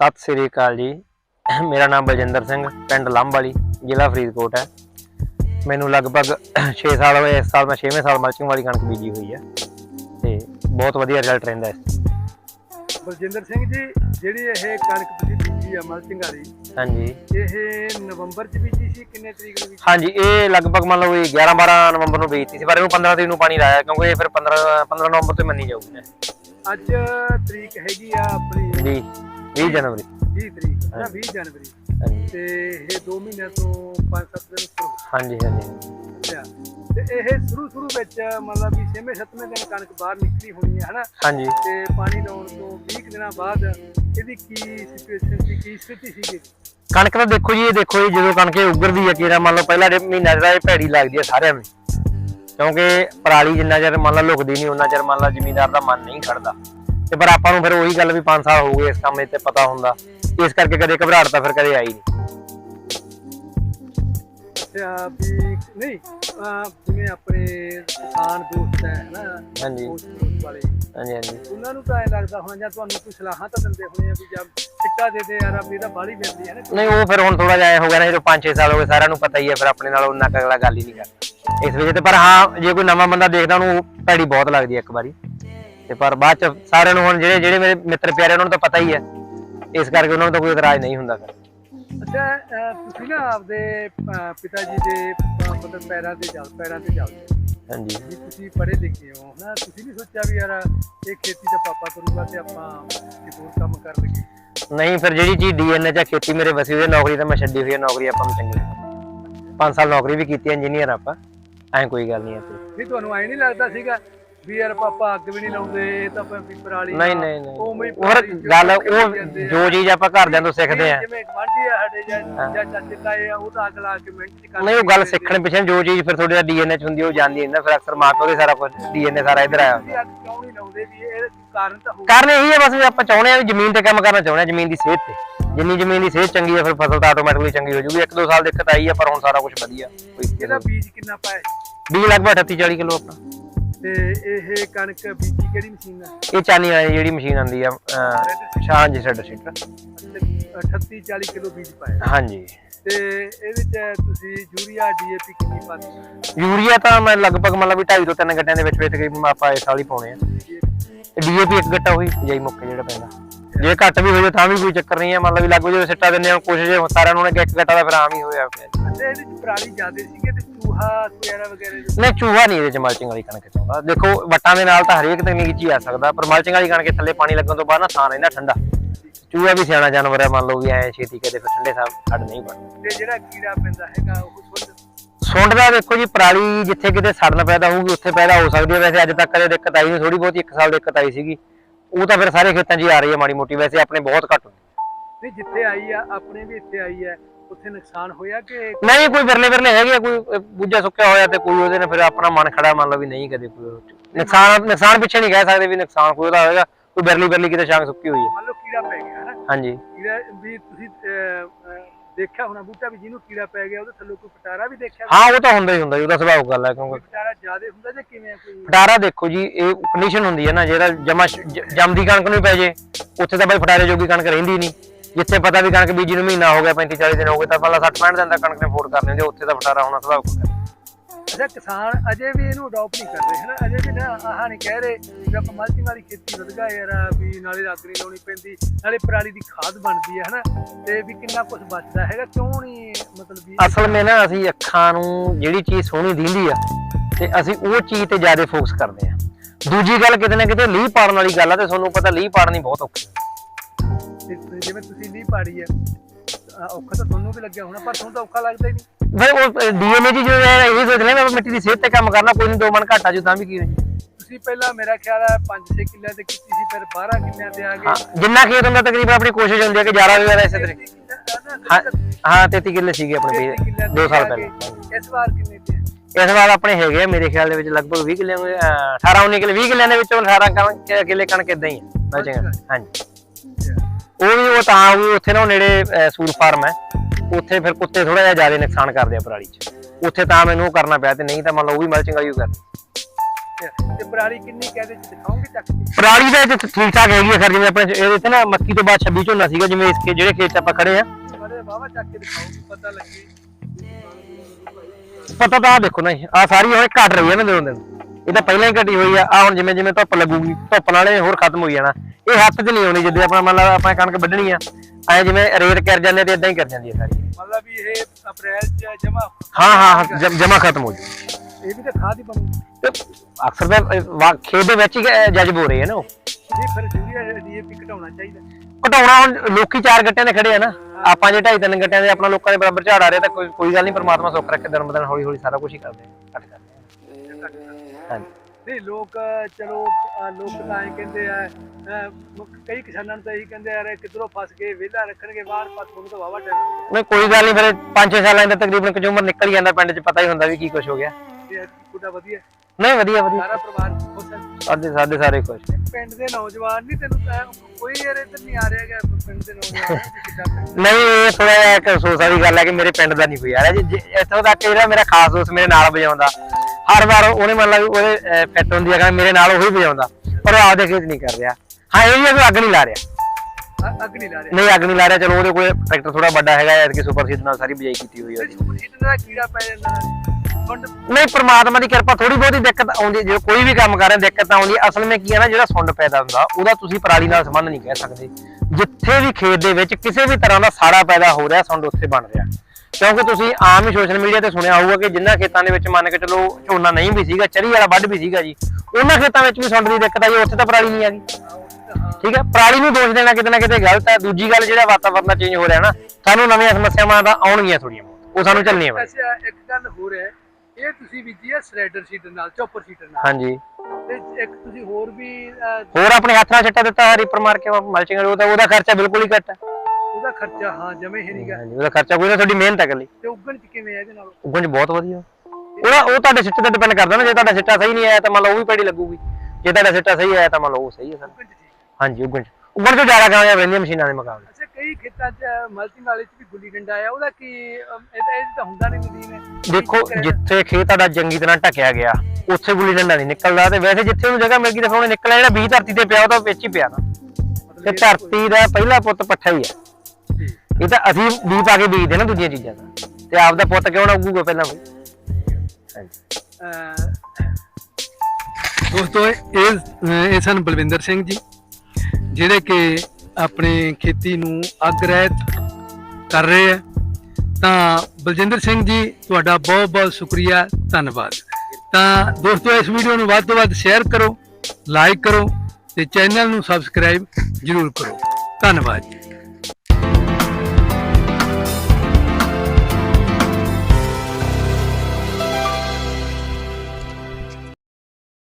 ਸਤਿ ਸ੍ਰੀ ਅਕਾਲ ਜੀ। ਮੇਰਾ ਨਾਮ ਬਲਜਿੰਦਰ ਸਿੰਘ ਪਿੰਡ ਲੰਬਵਾਲੀ ਜ਼ਿਲ੍ਹਾ ਫਰੀਦਕੋਟ ਹੈ। ਮੈਨੂੰ ਲਗਭਗ 6 ਸਾਲ ਹੋਏ ਇਸ ਸਾਲ ਮੈਂ 6ਵੇਂ ਸਾਲ ਮਲਚਿੰਗ ਵਾਲੀ ਕਣਕ ਬੀਜੀ ਹੋਈ ਹੈ। ਤੇ ਬਹੁਤ ਵਧੀਆ ਰਿਜ਼ਲਟ ਰਹਿੰਦਾ ਹੈ ਬਲਜਿੰਦਰ ਸਿੰਘ ਜੀ ਜਿਹੜੀ ਇਹ ਕਣਕ ਤੁਸੀਂ ਬੀਜੀ ਆ ਮਲਚਿੰਗ ਵਾਲੀ ਹਾਂਜੀ। ਇਹ ਨਵੰਬਰ ਚ ਬੀਜੀ ਸੀ ਕਿੰਨੇ ਤਰੀਕ ਨੂੰ ਬੀਜੀ? ਹਾਂਜੀ ਇਹ ਲਗਭਗ ਮੰਨ ਲਓ ਵੀ 11 12 ਨਵੰਬਰ ਨੂੰ ਬੀਜਤੀ ਸੀ ਪਰ ਇਹਨੂੰ 15 ਤਰੀਕ ਨੂੰ ਪਾਣੀ ਲਾਇਆ ਕਿਉਂਕਿ ਇਹ ਫਿਰ 15 15 ਨਵੰਬਰ ਤੋਂ ਮੰਨੀ ਜਾਊਗੀ। ਅੱਜ ਤਰੀਕ ਹੈਗੀ ਆ ਆਪਣੀ। ਜੀ। 20 ਜਨਵਰੀ। 20 ਤਰੀਕ ਹੈ ਨਾ 20 ਜਨਵਰੀ। ਤੇ ਇਹ 2 ਮਹੀਨਿਆਂ ਤੋਂ 5-7 ਦਿਨ ਉੱਪਰ ਹਾਂਜੀ ਹਾਂਜੀ। ਤੇ ਇਹ ਸ਼ੁਰੂ ਸ਼ੁਰੂ ਵਿੱਚ ਮਤਲਬ ਵੀ 6ਵੇਂ 7ਵੇਂ ਦਿਨ ਕਣਕ ਬਾਹਰ ਨਿਕਲੀ ਹੋਣੀ ਹੈ ਹਨਾ? ਹਾਂਜੀ। ਤੇ ਪਾਣੀ ਲਾਉਣ ਤੋਂ 20 ਕੁ ਦਿਨਾਂ ਬਾਅਦ ਇਹਦੀ ਕੀ ਸਿਚੁਏਸ਼ਨ ਸੀ ਕੀ ਸਥਿਤੀ ਸੀਗੀ? ਕਣਕ ਤਾਂ ਦੇਖੋ ਜੀ ਇਹ ਦੇਖੋ ਜੀ ਜਦੋਂ ਕਣਕ ਉੱਗਰਦੀ ਹੈ ਕਿਰਾ ਮੰਨ ਲਓ ਪਹਿਲਾ ਮਹੀਨਾ ਜਿਹੜਾ ਇਹ ਭੈੜੀ ਲੱਗਦੀ ਹੈ ਸਾਰਿਆਂ ਨੂੰ। ਕਿਉਂਕਿ ਪਰਾਲੀ ਜਿੰਨਾ ਚਿਰ ਮੰਨ ਲਓ ਲੁਕਦੀ ਨਹੀਂ ਉਹਨਾਂ ਚਿਰ ਮੰਨ ਲਓ ਜ਼ਿਮੀਂਦਾਰ ਦਾ ਮਨ ਨਹੀਂ ਖੜਦਾ। ਤੇ ਪਰ ਆਪਾਂ ਨੂੰ ਫਿਰ ਉਹੀ ਗੱਲ ਵੀ 5 ਸਾਲ ਹੋ ਗਏ ਇਸ ਕੰਮ 'ਤੇ ਪਤਾ ਹੁੰਦਾ। ਇਸ ਕਰਕੇ ਕਦੇ ਘਬਰਾਹਟ ਤਾਂ ਫਿਰ ਕਦੇ ਆਈ ਨਹੀਂ। ਵੀ ਨਹੀਂ ਅਹ ਜਿਵੇਂ ਆਪਣੇ ਕਿਸਾਨ ਦੋਸਤ ਹੈ ਨਾ ਹਾਂਜੀ। ਦੋਸਤ ਦੋਸਤ ਵਾਲੇ। ਹਾਂਜੀ ਹਾਂਜੀ। ਉਹਨਾਂ ਨੂੰ ਤਾਂ ਐ ਲੱਗਦਾ ਹੋਣਾ ਜਾਂ ਤੁਹਾਨੂੰ ਕੋਈ ਸਲਾਹਾਂ ਤਾਂ ਦਿੰਦੇ ਹੋਣੇ ਆ ਵੀ ਜਾਂ ਸਿੱਕਾ ਦੇ ਦੇ ਯਾਰ ਆਪਣੀ ਤਾਂ ਬਾਲੀ ਮਿਲਦੀ ਹੈ ਨਾ। ਨਹੀਂ ਉਹ ਫਿਰ ਹੁਣ ਥੋੜਾ ਜਿਹਾ ਐਂ ਹੋ ਗਿਆ ਨਾ ਜਦੋਂ 5-6 ਸਾਲ ਹੋ ਗਏ ਸਾਰਿਆਂ ਨੂੰ ਪਤਾ ਹੀ ਹੈ ਫਿਰ ਆਪਣੇ ਨਾਲ ਉਹਨਾਂ ਅਗਲਾ ਗੱਲ ਹੀ ਨਹੀਂ ਕਰਦਾ। ਇਸ ਵਜ੍ਹਾ ਤੇ ਪਰ ਹਾਂ ਜੇ ਕੋਈ ਨਵਾਂ ਬੰਦਾ ਦੇਖਦਾ ਉਹਨੂੰ ਭੈੜੀ ਬਹੁਤ ਲੱਗਦੀ ਹੈ ਇੱਕ ਵਾਰੀ। ਤੇ ਪਰ ਬਾਅਦ ਚ ਸਾਰਿਆਂ ਨੂੰ ਹੁਣ ਜਿਹੜੇ ਜਿਹੜੇ ਮੇਰੇ ਮਿੱਤਰ ਪਿਆਰੇ ਉਹਨਾਂ ਨੂੰ ਤਾਂ ਪਤਾ ਹੀ ਹੈ। ਇਸ ਕਰਕੇ ਉਹਨਾਂ ਨੂੰ ਤਾਂ ਕੋਈ ਇਤਰਾਜ਼ ਨਹੀਂ ਹੁੰਦਾ ਫਿਰ। ਅੱਛਾ ਅਹ ਤੁਸੀਂ ਨਾ ਆਪਦੇ ਅਹ ਪਿਤਾ ਜੀ ਦੇ ਅਹ ਮਤਲਬ ਪੈਰਾਂ ਤੇ ਚੱਲ ਪੈਰਾਂ ਤੇ ਚੱਲਦੇ ਹੋ। ਹਾਂਜੀ। ਵੀ ਤੁਸੀਂ ਪੜ੍ਹੇ ਲਿਖੇ ਹੋ ਹਨਾ? ਤੁਸੀਂ ਵੀ ਸੋਚਿਆ ਵੀ ਯਾਰ ਇਹ ਖੇਤੀ ਤਾਂ ਪਾਪਾ ਕਰੂਗਾ ਤੇ ਆਪਾਂ ਕਿਸੇ ਹੋਰ ਕੰਮ ਕਰ ਲਈਏ? ਨਹੀਂ ਫਿਰ ਜਿਹੜੀ ਚੀਜ਼ ਡੀਐਨਏ ਚ ਖੇਤੀ ਮੇਰੇ ਵਸੀ ਹੋਈ ਹੈ, ਨੌਕਰੀ ਤਾਂ ਮੈਂ ਛੱਡੀ ਹੋਈ ਹੈ ਨੌਕਰੀ ਆਪਾਂ ਨੂੰ ਚੰਗੀ ਨਹੀਂ 5 ਸਾਲ ਨੌਕਰੀ ਵੀ ਕੀਤੀ ਇੰਜੀਨੀਅਰ ਆਪਾਂ। ਐਂ ਕੋਈ ਗੱਲ ਨਹੀਂ। ਨਹੀਂ ਤੁਹਾਨੂੰ ਐ ਨਹੀਂ ਲੱਗਦਾ ਸੀਗਾ ਵੀ ਯਾਰ ਪਾਪਾ ਅੱਗ ਵੀ ਨਹੀਂ ਲਾਉਂਦੇ ਇਹ ਤਾਂ ਆਪਾਂ ਪੀਪਰ ਵਾਲੀ ਨਹੀਂ ਨਹੀਂ ਨਹੀਂ। ਉਵੇਂ ਹੀ ਉਹ ਪਰਾਲੀ ਚੋਂ ਗੱਲ ਉਹ ਆ। ਜੋ ਚੀਜ਼ ਆਪਾਂ ਘਰਦਿਆਂ ਤੋਂ ਸਿੱਖਦੇ ਆ। ਜਿਵੇਂ ਗਵਾਂਢੀ ਆ ਸਾਡੇ ਜਾਂ ਚਾਚੇ ਤਾਏ ਆ ਉਹ ਤਾਂ ਅੱਗ ਲਾ ਕੇ ਮਿੰਟ ਚ ਕਰ ਨਹੀਂ ਉਹ ਗੱਲ ਸਿੱਖਣ ਪਿੱਛੇ ਜੋ ਚੀਜ਼ ਫਿਰ ਤੁਹਾਡੇ ਦਾ ਡੀਐਨਏ ਚ ਹੁੰਦੀ ਉਹ ਜਾਂਦੀ ਹੈ ਨਾ। ਫਿਰ ਅਕਸਰ ਮਾਂ ਪਿਓ ਦੇ ਸਾਰਾ ਕੁਝ ਡੀਐਨਏ ਸਾਰਾ ਇੱਧਰ ਆਇਆ ਹੁੰਦਾ। ਤੁਸੀਂ ਅੱਗ ਕਿਉਂ ਨਹੀਂ ਲਾਉਂਦੇ ਵੀ ਇਹ ਕਾਰਨ ਤਾਂ ਹੋਊ ਕਾਰਨ ਇਹੀ ਹੈ ਬਸ ਵੀ ਆਪਾਂ ਚਾਹੁੰਦੇ ਆ ਵੀ ਜ਼ਮੀਨ ਤੇ ਕੰਮ ਕਰਨਾ ਚਾਹੁੰਦੇ ਆ ਜ਼ਮੀਨ ਦੀ ਸਿਹਤ ਤੇ। ਜਿੰਨੀ ਜ਼ਮੀਨ ਦੀ ਸਿਹਤ ਚੰਗੀ ਹੈ ਫਿਰ ਫਸਲ ਤਾਂ ਆਟੋਮੈਟਿਕਲੀ ਚੰਗੀ ਹੋ ਜੂਗੀ ਇੱਕ ਦੋ ਸਾਲ ਦਿੱਕਤ ਆਈ ਹੈ ਪਰ ਹੁਣ ਸਾਰਾ ਕੁਝ ਵਧੀਆ। ਇਹਦਾ ਬੀਜ ਕਿੰਨਾ ਪਾਇਆ ਬੀਜ ਲਗਭਗ 38 40 ਕਿਲੋ ਆਪਣਾ। ਤੇ ਇਹ ਕਣਕ ਬੀਜੀ ਕਿਹੜੀ ਮਸ਼ੀਨ ਨਾਲ? ਇਹ ਚਾਨੀ ਵਾਲੀ ਜਿਹੜੀ ਮਸ਼ੀਨ ਆਂਦੀ ਆ ਸ਼ਾਹ ਜੀ ਸਾਡਾ ਸੀਟਰ 38 40 ਕਿਲੋ ਬੀਜ ਪਾਇਆ। ਹਾਂਜੀ। ਤੇ ਇਹਦੇ ਚ ਤੁਸੀਂ ਯੂਰੀਆ ਡੀਏਪੀ ਕਿੰਨੀ ਪਾਉਂਦੇ ਯੂਰੀਆ ਤਾਂ ਮੈਂ ਲਗਭਗ ਮਤਲਬ ਵੀ 2.5 ਤੋਂ 3 ਗੱਟਿਆਂ ਦੇ ਵਿੱਚ ਵਿੱਚ ਤਕਰੀਬਨ ਆਪਾਂ ਇਸ ਸਾਲ ਹੀ ਪਾਉਣੇ ਆ। ਤੇ ਡੀਏਪੀ ਇੱਕ ਗੱਟਾ ਹੋਈ ਜਾਈ ਮੁੱਕ ਜਿਹੜਾ ਪੈਂਦਾ ਜੇ ਘੱਟ ਵੀ ਹੋ ਜਾਏ ਤਾਂ ਵੀ ਕੋਈ ਚੱਕਰ ਨਹੀਂ ਹੈ ਮਤਲਬ ਵੀ ਲੱਗੋ ਜੇ ਸਿੱਟਾ ਦਿੰਦੇ ਆ ਕੋਸ਼ਿਸ਼ ਜੇ ਸਾਰਿਆਂ ਨੂੰ ਇੱਕ ਗੱਟਾ ਦਾ ਫਿਰ ਆਮ ਹੀ ਹੋਇਆ। ਪਿਆ ਇਹਦੇ ਚ ਪਰਾਲੀ ਜ਼ਿਆਦੇ ਸੀਗੇ ਤੇ ਚੂਹਾ ਵਗੈਰਾ ਵਗੈਰਾ ਦੇ- ਨਹੀਂ ਚੂਹਾ ਨਹੀਂ ਇਹਦੇ ਚ ਮਲਚਿੰਗ ਵਾਲੀ ਕਣਕ ਚ ਆਉਂਦਾ ਦੇਖੋ ਵੱਟਾਂ ਦੇ ਨਾਲ ਤਾਂ ਹਰੇਕ ਤਕਨੀਕ ਚ ਹੀ ਆ ਸਕਦਾ ਪਰ ਮਲਚਿੰਗ ਵਾਲੀ ਕਣਕ ਥੱਲੇ ਪਾਣੀ ਲੱਗਣ ਤੋਂ ਬਾਅਦ ਨਾ ਥਾਂ ਰਹਿੰਦਾ ਠੰਡਾ। ਚੂਹਾ ਵੀ ਸਿਆਣਾ ਜਾਨਵਰ ਹੈ ਮੰਨ ਲਓ ਵੀ ਐ ਛੇਤੀ ਕਦੇ ਫਿਰ ਠੰਡੇ ਸਾਹਿਬ ਛੱਡ ਨਹੀਂ ਪੜਦਾ ਤੇ ਜਿਹੜਾ ਕੀੜਾ ਪੈਂਦਾ ਹੈਗਾ ਉਹ ਸੁੰਡ? ਸੁੰਡ ਦਾ ਦੇਖੋ ਜੀ ਪਰਾਲੀ ਜਿੱਥੇ ਕਿਤੇ ਸੜਨ ਪੈਦਾ ਹੋਊਗੀ ਉੱਥੇ ਪੈਦਾ ਹੋ ਸਕਦੀ ਹੈ ਵੈਸੇ ਅੱਜ ਤੱਕ ਕਦੇ ਦਿੱਕਤ ਆਈ ਨਹੀਂ ਥੋੜੀ ਬਹੁਤੀ ਇੱਕ ਸਾਲ ਦਿੱਕਤ ਆਈ ਸੀਗੀ। ਉਹ ਤਾਂ ਫਿਰ ਸਾਰੇ ਖੇਤਾਂ 'ਚ ਹੀ ਆ ਰਹੀ ਹੈ ਮਾੜੀ ਮੋਟੀ ਵੈਸੇ ਆਪਣੇ ਬਹੁਤ ਘੱਟ ਹੁੰਦੀ। ਨਹੀਂ ਜਿੱਥੇ ਆਈ ਆ ਆਪਣੇ ਵੀ ਇੱਥੇ ਆਈ ਹੈ ਉੱਥੇ ਨੁਕਸਾਨ ਹੋਇਆ ਕਿ ਨਹੀਂ ਕੋਈ ਵਿਰਲੇ ਵਿਰਲੇ ਹੈਗੇ ਆ, ਕੋਈ ਬੂਝਾ ਸੁੱਕਿਆ ਹੋਇਆ ਤੇ ਕੋਈ ਉਹਦੇ ਨਾਲ ਫਿਰ ਆਪਣਾ ਮਨ ਖੜਾ ਮੰਨ ਲਓ ਵੀ ਨਹੀਂ ਕਦੇ ਕੋਈ ਉਹ 'ਚ। ਨੁਕਸਾਨ ਨੁਕਸਾਨ ਪਿੱਛੇ ਨਹੀਂ ਕਹਿ ਸਕਦੇ ਵੀ ਨੁਕਸਾਨ ਕੋਈ ਉਹਦਾ ਹੋਏਗਾ ਕੋਈ ਵਿਰਲੀ ਵਿਰਲੀ ਕਿਤੇ ਸ਼ਾਂਗ ਸੁੱਕੀ ਹੋਈ ਹੈ। ਮੰਨ ਲਓ ਕੀੜਾ ਪੈ ਗਿਆ ਹੈ ਨਾ ਹਾਂਜੀ। ਕੀੜਾ ਵੀ ਤੁਸੀਂ ਅਹ, ਅਹ, ਦੇਖਿਆ ਹੋਣਾ ਬੂਟਾ ਵੀ ਜਿਹਨੂੰ ਕੀੜਾ ਪੈ ਗਿਆ ਉਹਦੇ ਥੱਲੇ ਕੋਈ ਫਟਾਰਾ ਵੀ ਦੇਖਿਆ ਹਾਂ ਉਹ ਤਾਂ ਹੁੰਦਾ ਹੀ ਹੁੰਦਾ ਜੀ ਉਹਦਾ ਸੁਭਾਅ ਗੱਲ ਹੈ ਕਿਉਂਕਿ ਫਟਾਰਾ ਜ਼ਿਆਦੇ ਹੁੰਦਾ ਜਾਂ ਕਿਵੇਂ ਆ ਕੋਈ? ਫਟਾਰਾ ਦੇਖੋ ਜੀ ਇਹ ਕੰਡੀਸ਼ਨ ਹੁੰਦੀ ਹੈ ਨਾ ਜਿਹੜਾ ਜਮਾ ਜੰਮਦੀ ਕਣਕ ਨੂੰ ਹੀ ਪੈ ਜੇ ਉੱਥੇ ਤਾਂ ਬਾਈ ਫਟਾਰੇ ਜੋਗੀ ਕਣਕ ਰਹਿੰਦੀ ਨਹੀਂ। ਜਿੱਥੇ ਪਤਾ ਵੀ ਕਣਕ ਬੀਜੀ ਨੂੰ ਮਹੀਨਾ ਹੋ ਗਿਆ 35 40 ਦਿਨ ਹੋ ਗਏ ਤਾਂ ਪਹਿਲਾਂ 60 65 ਦਿਨ ਦਾ ਕਣਕ ਨੇ ਫੋੜ ਕਰਨੀ ਹੁੰਦੀ ਉੱਥੇ ਤਾਂ ਫਟਾਰਾ ਹੋਣਾ ਸੁਭਾਵਿਕ ਹੁੰਦਾ ਅੱਛਾ ਕਿਸਾਨ ਅਜੇ ਵੀ ਇਹਨੂੰ ਅਡਾਪਟ ਨਹੀਂ ਕਰ ਰਹੇ ਹਨਾ? ਅਜੇ ਵੀ ਨਾ ਆਹ ਨਹੀਂ ਕਹਿ ਰਹੇ ਵੀ ਆਪਾਂ ਮਲਚਿੰਗ ਵਾਲੀ ਖੇਤੀ ਵਧਗਾ ਯਾਰ ਵੀ ਨਾਲੇ ਅੱਗ ਨਹੀਂ ਲਾਉਣੀ ਪੈਂਦੀ ਨਾਲੇ ਪਰਾਲੀ ਦੀ ਖਾਦ ਬਣਦੀ ਹੈ ਹਨਾ? ਤੇ ਵੀ ਕਿੰਨਾ ਕੁਝ ਬਚਦਾ ਹੈਗਾ ਕਿਉਂ ਨਹੀਂ ਮਤਲਬ ਵੀ ਅਸਲ ਵਿੱਚ ਨਾ ਅਸੀਂ ਅੱਖਾਂ ਨੂੰ ਜਿਹੜੀ ਚੀਜ਼ ਸੋਹਣੀ ਦਿੰਦੀ ਆ ਤੇ ਅਸੀਂ ਉਹ ਚੀਜ਼ ਤੇ ਜ਼ਿਆਦਾ ਫੋਕਸ ਕਰਦੇ ਆ। ਦੂਜੀ ਗੱਲ ਕਿਤੇ ਨਾ ਕਿਤੇ ਲੀਹ ਪਾੜਨ ਵਾਲੀ ਗੱਲ ਆ ਤੇ ਤੁਹਾਨੂੰ ਪਤਾ ਲੀਹ ਪਾੜਨੀ ਬਹੁਤ ਔਖੀ ਜਿਵੇਂ ਤੁਸੀਂ ਲੀਹ ਪਾੜੀ ਹੈ ਔਖਾ ਤਾਂ ਤੁਹਾਨੂੰ ਵੀ ਲੱਗਿਆ ਹੋਣਾ ਪਰ ਤੁਹਾਨੂੰ ਤਾਂ ਔਖਾ ਲੱਗਦਾ ਹੀ ਨਹੀਂ। ਫਿਰ ਉਹ ਡੀਐਨਏ ਜੀ ਜੋ ਹੈ ਇਹ ਸੋਚਦੇ ਨੇ ਵੀ ਮਿੱਟੀ ਦੀ ਸਿਹਤ ਤੇ ਕੰਮ ਕਰਨਾ ਕੋਈ ਨਹੀਂ ਦੋ ਮਨ ਘਾਟਾ ਜੂ ਤਾਂ ਵੀ ਕੀ ਹੋ ਜੀ ਤੁਸੀਂ ਪਹਿਲਾਂ ਮੇਰਾ ਖਿਆਲ ਹੈ 5-6 ਕਿੱਲਿਆਂ ਤੇ ਕੀਤੀ ਸੀ ਫਿਰ 12 ਕਿੱਲਿਆਂ ਤੇ ਆ ਹਾਂ ਗਏ ਜਿੰਨਾ ਖੇਤ ਹੁੰਦਾ ਤਕਰੀਬਨ ਆਪਣੀ ਕੋਸ਼ਿਸ਼ ਹੁੰਦੀ ਹੈ ਕਿ 11 ਵਗੈਰਾ ਇਸੇ ਤਰੀਕੇ। ਹਾਂ ਹਾਂ 33 ਕਿੱਲੇ ਸੀਗੇ ਆਪਣੇ ਕਿੱਲਿਆਂ ਦੋ ਸਾਲ ਪਹਿਲਾਂ। ਇਸ ਵਾਰ ਕਿੰਨੇ ਤੇ? ਇਸ ਵਾਰ ਆਪਣੇ ਹੈਗੇ ਆ ਮੇਰੇ ਖਿਆਲ ਦੇ ਵਿੱਚ ਲਗਭਗ 20 ਕਿੱਲਿਆਂ ਦੇ 18 19 ਕਿੱਲੇ 20 ਕਿੱਲਿਆਂ ਦੇ ਵਿੱਚੋਂ 18 ਕਣਕ- ਕਿੱਲੇ ਕਣਕ ਇਦਾਂ ਹੀ ਹੈ ਮੈਂ ਚੰਗਾ। ਹਾਂਜੀ। ਉਹ ਵੀ ਉਹ ਤਾਂ ਉਹ ਉੱਥੇ ਨਾ ਉਹ ਨੇੜੇ ਸੂਰ ਫਾਰਮ ਹੈ। ਉੱਥੇ ਫਿਰ ਕੁੱਤੇ ਥੋੜਾ ਜਿਹਾ ਜ਼ਿਆਦਾ ਨੁਕਸਾਨ ਕਰਦੇ ਆ ਪਰਾਲੀ 'ਚ। ਉੱਥੇ ਤਾਂ ਮੈਨੂੰ ਉਹ ਕਰਨਾ ਪਿਆ ਤੇ ਨਹੀਂ ਤਾਂ ਮੰਨ ਲਓ ਉਹ ਵੀ ਮਲਚਿੰਗ ਵਾਲੀ ਕਰ ਅੱਛਾ ਤੇ ਪਰਾਲੀ ਕਿੰਨੀ ਕਹਦੇ ਚ ਦਿਖਾਉਂਗੇ ਚੱਕ ਕੇ? ਪਰਾਲੀ ਦਾ ਵਿੱਚ ਠੀਕ ਠਾਕ ਹੈਗੀ ਆ ਸਰ ਜਿਵੇਂ ਆਪਣੇ ਇਹਦੇ ਤੇ ਨਾ ਮੱਕੀ ਤੋਂ ਬਾਅਦ 26 ਝੋਨਾ ਸੀਗਾ ਜਿਵੇਂ ਇਸ ਜਿਹੜੇ ਖੇਤ ਆਪਾਂ ਖੜੇ ਆ। ਚੱਕ ਕੇ ਪਤਾ ਲੱਗੇ। ਪਤਾ ਤਾਂ ਦੇਖੋ ਨਾ ਆ ਸਾਰੀ ਹੁਣ ਘਟ ਰਹੀ ਹੈ ਨਾ ਦਿਨੋਂ ਦਿਨ। ਇਹ ਤਾਂ ਪਹਿਲਾਂ ਹੀ ਘਟੀ ਹੋਈ ਆ ਆ ਹੁਣ ਜਿਵੇਂ ਜਿਵੇਂ ਧੁੱਪ ਲੱਗੂਗੀ ਧੁੱਪ ਨਾਲ ਹੋਰ ਖਤਮ ਹੋਈ ਜਾਣਾ। ਇਹ ਹੱਥ 'ਚ ਨਹੀਂ ਆਉਣੀ ਜਿੱਦੇ ਆਪਣਾ ਮੰਨ ਲਾ ਆਪਾਂ ਕਣਕ ਵੱਢਣੀ ਆ ਐ ਜਿਵੇਂ ਰੇਤ ਕਰ ਜਾਂਦੇ ਤੇ ਇਦਾਂ ਹੀ ਕਰ ਜਾਂਦੀ ਹੈ ਸਾਰੀ। ਮਤਲਬ ਵੀ ਇਹ ਅਪ੍ਰੈਲ ਚ ਜਮਾ। ਹਾਂ ਹਾਂ ਜਮਾ ਖਤਮ ਹੋ ਜੂ। ਇਹ ਵੀ ਤਾਂ ਖਾਦ ਹੀ ਬਣੂਗੀ। ਤੇ ਅਕਸਰ ਤਾਂ ਖੇਤ ਦੇ ਵਿੱਚ ਹੀ ਜਜ਼ਬ ਹੋ ਰਹੇ ਆ ਨਾ ਉਹ। ਇਹ ਫਿਰ ਯੂਰੀਆ ਡੀਏਪੀ ਘਟਾਉਣਾ ਚਾਹੀਦਾ। ਘਟਾਉਣਾ ਹੁਣ ਲੋਕੀ ਚਾਰ ਗੱਟਿਆਂ ਦੇ ਖੜੇ ਆ ਨਾ। ਆਪਾਂ ਜੇ ਢਾਈ ਤਿੰਨ ਗੱਟਿਆਂ ਦੇ ਆਪਣਾ ਲੋਕਾਂ ਦੇ ਬਰਾਬਰ ਝਾੜ ਆ ਰਿਹਾ ਤਾਂ ਕੋਈ ਕੋਈ ਗੱਲ ਨਹੀਂ ਪਰਮਾਤਮਾ ਸੁੱਖ ਰੱਖੇ ਦਿਨ ਬਦਨ ਹੌਲੀ ਹੌਲੀ ਸਾਰਾ ਕੁਝ ਹੀ ਕਰਦੇ ਆ ਘੱਟ ਕਰਦੇ ਆ। ਹਾਂਜੀ। ਨਹੀਂ ਲੋਕ ਚਲੋ ਅਹ ਲੋਕ ਤਾਂ ਐਂ ਕਹਿੰਦੇ ਆ ਅਹ ਕਈ ਕਿਸਾਨਾਂ ਨੂੰ ਤਾਂ ਇਹੀ ਕਹਿੰਦੇ ਆ ਕਿਧਰੋਂ ਫਸ ਗਏ ਵਿਹਲਾ ਰੱਖਣਗੇ ਬਾਹਰ ਪਤ ਨੂੰ ਤਾਂ ਵਾਵਾ ਟਾਈਮ ਨਹੀਂ ਕੋਈ ਗੱਲ ਨਹੀਂ ਫਿਰ 5-6 ਸਾਲਾਂ ਦਾ ਤਕਰੀਬਨ ਕੁਝ ਉਮਰ ਨਿਕਲ ਹੀ ਜਾਂਦਾ ਪਿੰਡ 'ਚ ਪਤਾ ਹੀ ਹੁੰਦਾ ਵੀ ਕੀ ਕੁਝ ਹੋ ਗਿਆ। ਤੇ ਕੁੜਾ ਵਧੀਆ। ਨਹੀਂ ਵਧੀਆ ਵਧੀਆ। ਸਾਰਾ ਪਰਿਵਾਰ ਖੁਸ਼ ਹੈ। ਸਾਡੇ ਸਾਡੇ ਸਾਰੇ ਖੁਸ਼। ਪਿੰਡ ਦੇ ਨੌਜਵਾਨ ਨਹੀਂ ਤੈਨੂੰ ਤਾਂ ਕੋਈ ਯਾਰ ਇੱਧਰ ਨਹੀਂ ਆ ਰਿਹਾ ਹੈਗਾ ਪਿੰਡ ਦੇ ਨੌਜਵਾਨ ਵੀ ਕਿੱਦਾਂ ਪਿੰਡ ਨਹੀਂ ਇਹ ਥੋੜਾ ਜਿਹਾ ਇੱਕ ਅਫਸੋਸ ਵਾਲੀ ਗੱਲ ਹੈ ਕਿ ਮੇਰੇ ਪਿੰਡ ਦਾ ਨਹੀਂ ਕੋਈ ਆ ਰਿਹਾ। ਜੀ ਜੇ- ਇੱਥੋਂ ਤੱਕ ਜਿਹੜਾ ਮੇਰਾ ਖਾਸ ਦੋਸਤ ਮੇਰੇ ਨਾਲ ਵਜਾਉਂਦਾ ਹਰ ਵਾਰ ਉਹਨੇ ਮੰਨ ਲਾ ਉਹਦੇ ਫਿੱਟ ਹੁੰਦੀ ਹੈ ਕਿ ਮੇਰੇ ਨਾਲ ਉਹੀ ਵਜਾਉਂਦਾ ਪਰ ਉਹ ਆਪਦੇ ਖੇਤ ਨਹੀਂ ਕਰ ਰਿਹਾ। ਹਾਂ ਇਹ ਵੀ ਕਿ ਅੱਗ ਨਹੀਂ ਲਾ ਰਿਹਾ। ਅੱਗ ਨਹੀਂ ਲਾ ਰਿਹਾ। ਨਹੀਂ ਅੱਗ ਨਹੀਂ ਲਾ ਰਿਹਾ ਚਲੋ ਉਹਦੇ ਕੋਲ ਟਰੈਕਟਰ ਥੋੜਾ ਵੱਡਾ ਹੈਗਾ ਐਤ ਕਿ ਸੁਪਰ ਸੀਡ ਨਾਲ ਸਾਰੀ ਬਜਾਈ ਕੀਤੀ ਹੋਈ ਹੈ ਉਹਦੀ। ਸੁਪਰ ਹੀਟਰ ਦਾ ਕੀੜਾ ਪੈ ਜਾਂਦਾ। ਨਹੀਂ ਪ੍ਰਮਾਤਮਾ ਦੀ ਕਿਰਪਾ ਥੋੜੀ ਬਹੁਤੀ ਦਿੱਕਤ ਆਉਂਦੀ ਜੇ ਕੋਈ ਵੀ ਕੰਮ ਕਰ ਰਹੇ ਦਿੱਕਤ ਆਉਂਦੀ। ਅਸਲ ਵਿੱਚ ਕੀ ਹੈ ਨਾ ਜਿਹੜਾ ਸੁੰਡ ਪੈਦਾ ਹੁੰਦਾ ਉਹਦਾ ਤੁਸੀਂ ਪਰਾਲੀ ਨਾਲ ਸੰਬੰਧ ਨਹੀਂ ਕਹਿ ਸਕਦੇ। ਜਿੱਥੇ ਵੀ ਖੇਤ ਦੇ ਵਿੱਚ ਕਿਸੇ ਵੀ ਤਰ੍ਹਾਂ ਦਾ ਸਾੜਾ ਪੈਦਾ ਹੋ ਰਿਹਾ ਸੁੰਡ ਉੱਥੇ ਬਣ ਰਿਹਾ। ਕਿਉਂਕਿ ਤੁਸੀਂ ਆਮ ਹੀ ਸੋਸ਼ਲ ਮੀਡੀਆ ਤੇ ਸੁਣਿਆ ਹੋਊਗਾ ਕਿ ਜਿੰਨਾ ਖੇਤਾਂ ਦੇ ਵਿੱਚ ਮੰਨ ਕੇ ਚਲੋ ਝੋਨਾ ਨਹੀਂ ਵੀ ਸੀਗਾ ਚਰੀ ਵਾਲਾ ਵੱਢ ਵੀ ਸੀਗਾ ਜੀ ਉਹਨਾਂ ਖੇਤਾਂ ਵਿੱਚ ਵੀ ਸੁੰਡ ਦੀ ਦਿੱਕਤ ਆਈ ਉੱਥੇ ਤਾਂ ਪਰਾਲੀ ਨਹੀਂ ਆ ਗਈ ਠੀਕ ਹੈ ਪਰਾਲੀ ਨੂੰ ਦੋਸ਼ ਦੇਣਾ ਕਿਤੇ ਨਾ ਕਿਤੇ ਗਲਤ ਹੈ। ਦੂਜੀ ਗੱਲ ਜਿਹੜਾ ਵਾਤਾਵਰਨ ਚੇਂਜ ਹੋ ਰਿਹਾ ਨਾ ਸਾਨੂੰ ਨਵੀਆਂ ਸਮੱਸਿਆਵਾਂ ਤਾਂ ਆਉਣਗੀਆਂ ਥੋੜੀਆਂ ਉਹ ਸਾਨੂੰ ਚੱਲਣੀਆਂ ਪੈਣਗੀਆਂ। ਅੱਛਾ ਇੱਕ ਗੱਲ ਹੋਰ ਹੈ ਇਹ ਤੁਸੀਂ ਬੀਜੀ ਹੈ ਸ਼੍ਰੈਡਰ ਸ਼ੀਟਰ ਨਾਲ ਚੌਪਰ ਸ਼ੀਟਰ ਨਾਲ। ਹਾਂਜੀ। ਤੇ ਇੱਕ ਤੁਸੀਂ ਹੋਰ ਵੀ ਹੋਰ ਆਪਣੇ ਹੱਥ ਨਾਲ ਛੱਟਾ ਦਿੱਤਾ ਰੀਪਰ ਮਾਰ ਕੇ ਮਲਚਿੰਗ ਉਹਦਾ ਉਹਦਾ ਖਰਚਾ ਬਿਲਕੁਲ ਹੀ ਘੱਟ ਹੈ। ਉਹਦਾ ਖਰਚਾ ਹਾਂ ਜਮੇ ਹੀ ਨਹੀਂਗਾ ਹਾਂਜੀ ਉਹਦਾ ਖਰਚਾ ਕੋਈ ਨਾ ਤੁਹਾਡੀ ਮਿਹਨਤ ਹੈ ਇਕੱਲੀ। ਤੇ ਉੱਗਣ ਚ ਕਿਵੇਂ ਹੈ ਇਹਦੇ ਨਾਲ? ਉਗਣ ਚ ਬਹੁਤ ਵਧੀਆ। ਉਹਦਾ ਉਹ ਤੁਹਾਡੇ ਸਿੱਟੇ ਤੇ ਡਿਪੈਂਡ ਕਰਦਾ ਨਾ ਜੇ ਤੁਹਾਡਾ ਸਿੱਟਾ ਸਹੀ ਨਹੀਂ ਆਇਆ ਤਾਂ ਮੰਨ ਲਓ ਉਹ ਵੀ ਪੈੜੀ ਲੱਗੂਗੀ। ਜੇ ਤੁਹਾਡਾ ਸਿੱਟਾ ਸਹੀ ਆਇਆ ਤਾਂ ਮੰਨ ਲਓ ਉਹ ਸਹੀ ਹੈ ਸਰ। ਉੱਗਣ ਚ ਠੀਕ ਹਾਂਜੀ ਉਗਣ ਚ। ਉਗਣ ਚ ਜ਼ਿਆਦਾ ਕਾਮਯਾਬ ਰਹਿੰਦੀਆਂ ਮਸ਼ੀਨਾਂ ਦੇ ਮੁਕਾਬਲੇ। ਅੱਛਾ ਕਈ ਖੇਤਾਂ 'ਚ ਮਲਚਿੰਗ ਵਾਲੇ 'ਚ ਵੀ ਗੁੱਲੀ ਡੰਡਾ ਆ। ਉਹਦਾ ਕੀ ਅਮ, ਇਹਦਾ ਇਹ ਤਾਂ ਹੁੰਦਾ ਨਹੀਂ ਨਦੀਨ ਦੇਖੋ ਜਿੱਥੇ ਖੇਤ ਤੁਹਾਡਾ ਚੰਗੀ ਤਰ੍ਹਾਂ ਢਕਿਆ ਗਿਆ ਉੱਥੇ ਗੁੱਲੀ ਡੰਡਾ ਨਹੀਂ ਨਿਕਲਦਾ ਤੇ ਵੈਸੇ ਜਿੱਥੇ ਉਹਨੂੰ ਜਗ੍ਹਾ ਮਿਲ ਗਈ ਤਾਂ ਫਿਰ ਉਹਨੇ ਨਿਕਲਿਆ ਜਿਹੜਾ ਬੀਜ ਧਰਤੀ ਤੇ ਪਿਆ ਉਹ ਤਾਂ ਵਿੱਚ ਹੀ ਪਿਆ ਨਾ ਤੇ ਧਰਤੀ ਦਾ ਪਹਿਲਾ ਪੁੱਤ ਪੱਠਾ ਹੀ ਹੈ। ਇਹ ਤਾਂ ਅਸੀਂ ਬੀਜ ਪਾ ਕੇ ਬੀਜਦੇ ਨਾ ਦੂਜੀਆਂ ਚੀਜ਼ਾਂ ਦਾ। ਤੇ ਆਪ ਦਾ ਪੁੱਤ ਕਿਉਂ ਨਾ ਉੱਗੂਗਾ ਪਹਿਲਾਂ ਹਾਂਜੀ। ਦੋਸਤੋ, ਇਹ ਇਹ ਸਨ ਬਲਵਿੰਦਰ ਸਿੰਘ ਜੀ, ਜਿਹੜੇ ਕਿ ਆਪਣੇ ਖੇਤੀ ਨੂੰ ਅੱਗ ਰਹਿਤ ਕਰ ਰਹੇ ਆ। ਤਾਂ ਬਲਜਿੰਦਰ ਸਿੰਘ ਜੀ, ਤੁਹਾਡਾ ਬਹੁਤ ਬਹੁਤ ਸ਼ੁਕਰੀਆ, ਧੰਨਵਾਦ। ਤਾਂ ਦੋਸਤੋ, ਇਸ ਵੀਡੀਓ ਨੂੰ ਵੱਧ ਤੋਂ ਵੱਧ ਸ਼ੇਅਰ ਕਰੋ, ਲਾਈਕ ਕਰੋ ਤੇ ਚੈਨਲ ਨੂੰ ਸਬਸਕ੍ਰਾਈਬ ਜਰੂਰ ਕਰੋ। ਧੰਨਵਾਦ ਜੀ।